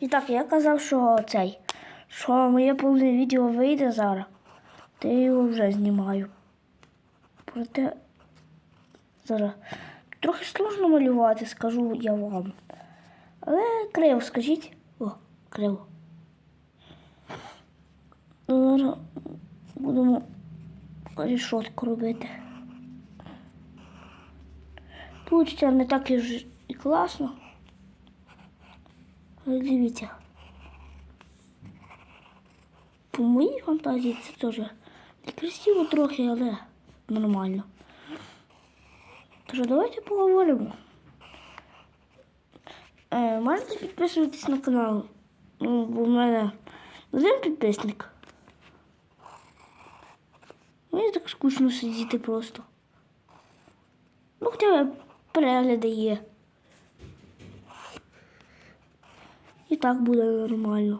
І так, я казав, що цей, що моє повне відео вийде зараз, то я його вже знімаю. Проте зараз трохи сложно малювати, скажу я вам. Але криво, скажіть. О, криво. Ну, Зараз будемо рішотку робити. Получиться не так і ж і класно. Дивіться. По моїй фантазії це теж некрасиво трохи, але нормально. Тож давайте поговоримо. Е, можете підписуватись на канал. Ну, бо в мене один підписник. Мені так скучно сидіти просто. Ну, хоча перегляди є. І так буде нормально.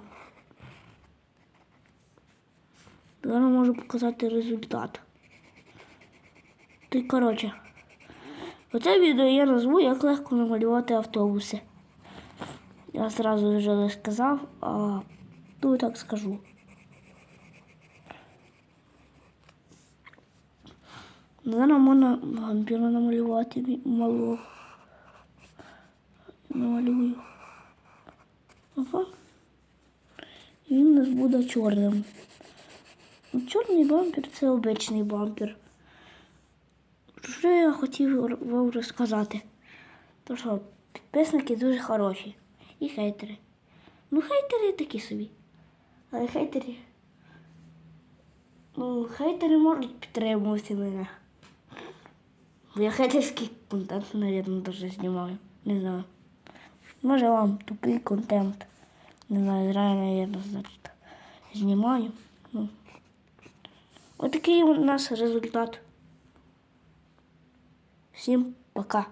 Зараз можу показати результат. Ти, коротше, оце відео я назву, як легко намалювати автобуси. Я зразу вже не сказав, а тут так скажу. Зараз можна вампіра намалювати малого. Намалюю. І він у нас буде чорним. Ну, Чорний бампер це обичний бампер. Що я хотів вам розказати? То що підписники дуже хороші. І хейтери. Ну, хейтери такі собі. Але хейтери. Ну, хейтери можуть підтримувати мене. Бо я хейтерський контент, мабуть, дуже знімаю. Не знаю. Може вам тупий контент. Не знаю, реально, мабуть, значить, знімаю. Ну. Отакий у нас результат. Всім пока.